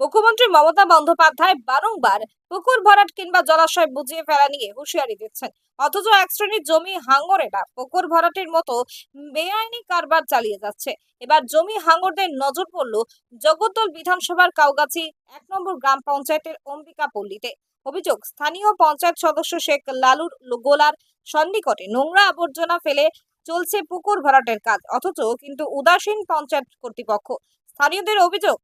মুখ্যমন্ত্রী মমতা বন্দ্যোপাধ্যায় বারংবার পুকুর ভরাট কিংবা জলাশয় বুঝিয়ে ফেলা নিয়ে হুঁশিয়ারি দিচ্ছেন। অথচ এক শ্রেণির জমি হাঙ্গরেরা পুকুর ভরাটের মতো বেআইনি কারবার চালিয়ে যাচ্ছে। এবার জমি হাঙ্গরদের নজর পড়ল জগদ্দল বিধানসভার কাউগাছি এক নম্বর গ্রাম পঞ্চায়েতের অম্বিকা পল্লীতে অভিযোগ, স্থানীয় পঞ্চায়েত সদস্য শেখ লালুর গোলার সন্নিকটে নোংরা আবর্জনা ফেলে চলছে পুকুর ভরাটের কাজ, অথচ কিন্তু উদাসীন পঞ্চায়েত কর্তৃপক্ষ। স্থানীয়দের অভিযোগ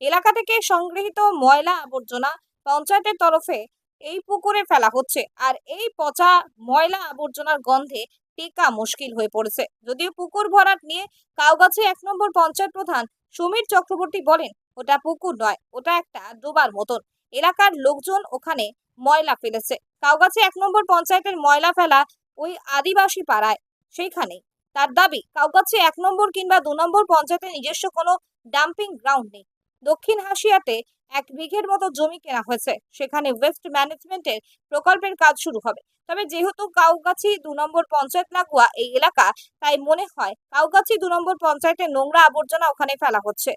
এলাকা থেকে সংগৃহীত ময়লা আবর্জনা পঞ্চায়েতের তরফে এই পুকুরে ফেলা হচ্ছে। আর এই পচা ময়লা আবর্জনার গন্ধে টেকা মুশকিল হয়ে পড়েছে। যদিও পুকুর ভরাট নিয়ে কাউগাছি এক নম্বর পঞ্চায়েত প্রধান সমীর চক্রবর্তী বলেন, ওটা পুকুর নয়, ওটা একটা ডোবার মতন। এলাকার লোকজন ওখানে ময়লা ফেলেছে। কাউগাছি এক নম্বর পঞ্চায়েতের ময়লা ফেলা ওই আদিবাসী পাড়ায়, সেইখানেই। তার দাবি, কাউগাছি এক নম্বর কিংবা দু নম্বর পঞ্চায়েতের নিজস্ব কোনো ডাম্পিং গ্রাউন্ড নেই। দক্ষিণ হাসিয়াতে এক বিঘের মতো জমি কেনা হয়েছে। সেখানে ওয়েস্ট ম্যানেজমেন্টের প্রকল্পের কাজ শুরু হবে। তবে যেহেতু কাউগাছি দু নম্বর পঞ্চায়েত লাগোয়া এই এলাকা, তাই মনে হয় কাউগাছি দু নম্বর পঞ্চায়েতের নোংরা আবর্জনা ওখানে ফেলা হচ্ছে।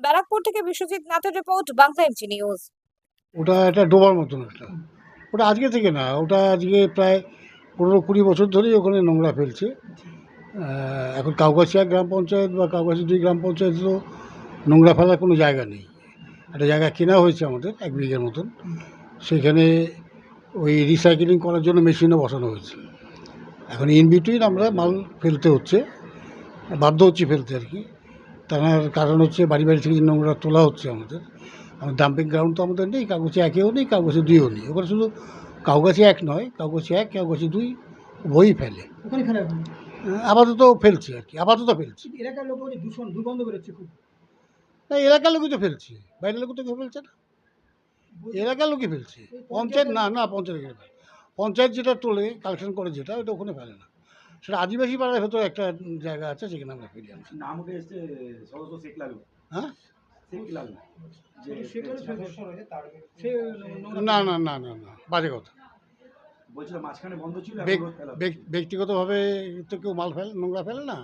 ব্যারাকপুর থেকে বিশ্বজিৎ নাথের রিপোর্ট বাংলা এমজি নিউজ ওটা একটা ডোবার মতন একটা। ওটা আজকে থেকে না, ওটা আজকে প্রায় পনেরো কুড়ি বছর ধরেই ওখানে নোংরা ফেলছে। এখন কাউগাছিয়া গ্রাম পঞ্চায়েত বা কাউগাছি দুই গ্রাম পঞ্চায়েত তো নোংরা ফেলার কোনো জায়গা নেই। একটা জায়গা কেনা হয়েছে আমাদের এক বিঘের মতন। সেখানে ওই রিসাইকেলিং করার জন্য মেশিনও বসানো হয়েছে। এখন ইন বিটুইন আমরা মাল ফেলতে হচ্ছে বাধ্য হচ্ছে ফেলতে আর কি। তার কারণ হচ্ছে বাড়ি বাড়ি থেকে নোংরা তোলা হচ্ছে আমাদের আমার ডাম্পিং গ্রাউন্ড তো আমাদের নেই কাগজে একেও নেই কাগজে দুইও নেই। ওখানে শুধু কাগজে এক নয় কাগজে এক কাগজে দুই বই ফেলা। আপাতত ফেলছে আর কি আপাতত ফেলছে। এলাকার লোক দূষণ দুর্গন্ধ বেরোচ্ছে খুব। না এলাকার লোকই তো ফেলছে। বাইরের লোক তো কেউ ফেলছে না। এলাকার লোকই ফেলছে। পঞ্চায়েত না না পঞ্চায়েত পঞ্চায়েত যেটা তোলে কালেকশন করে যেটা ওটা ওখানে ফেলে না। সেটা আদিবাসী পাড়ার ভেতরে একটা জায়গা আছে সেখানে আমরা ফেলি লালু। হ্যাঁ? না না না না না বাজে কথা। ব্যক্তিগতভাবে তো কেউ মাল ফেলে নোংরা ফেলে না।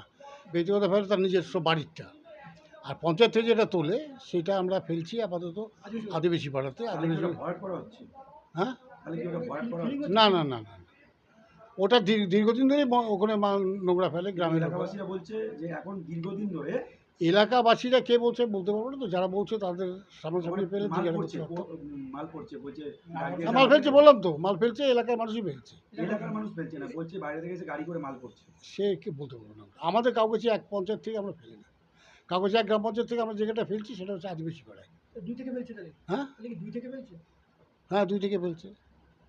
ব্যক্তিগত ফেলে তার নিজস্ব বাড়িরটা আর পঞ্চায়েত থেকে যেটা তোলে সেটা আমরা ফেলছি আপাতত আদিবাসী- পাড়াতে আদিবাসী হ্যাঁ? না না না না। ওটা দীর- দীর্ঘদিন ধরে ওখানে মাল নোংরা ফেলে গ্রামের বলছে যে এখন দীর্ঘদিন ধরে এলাকাবাসীরা কে বলছে বলতে পারব না তো যারা বলছে তাদের সামনাসামনি পেলে মাল জিজ্ঞাসা করতে পারতো। ও- উম, মাল পড়ছে বলছে হ্যাঁ, মাল ফেলছে বললাম তো মাল ফেলছে এলাকার মানুষই ফেলছে। এলাকার মানুষ ফেলছে না বলছে বাইরে থেকে গাড়ি করে মাল পড়ছে। সে কে বলতে পারব না। আমাদের কাউকে এক পঞ্চায়েত থেকে আমরা ফেলি না এক গ্রাম পঞ্চায়েত থেকে আমরা যেটা ফেলছি সেটা হচ্ছে আদিবাসী পাড়ায় দুই থেকে ফেলছে তাহলে? হ্যাঁ? তাহলে কি দুই থেকে ফেলছে? হ্যাঁ দুই থেকে ফেলছে।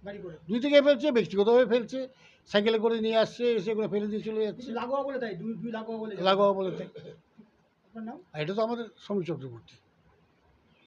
বাড়ি করে? দুই থেকে ফেলছে ব্যক্তিগতভাবে ফেলছে সাইকেলে করে নিয়ে আসছে এসে করে ফেলে দিয়ে চলে যাচ্ছে। লাগোয়া বলে তাই? দুই দুই লাগোয়া বলে লাগোয়া বলে তাই। এটা তো আমাদের সমীর চক্রবর্তী।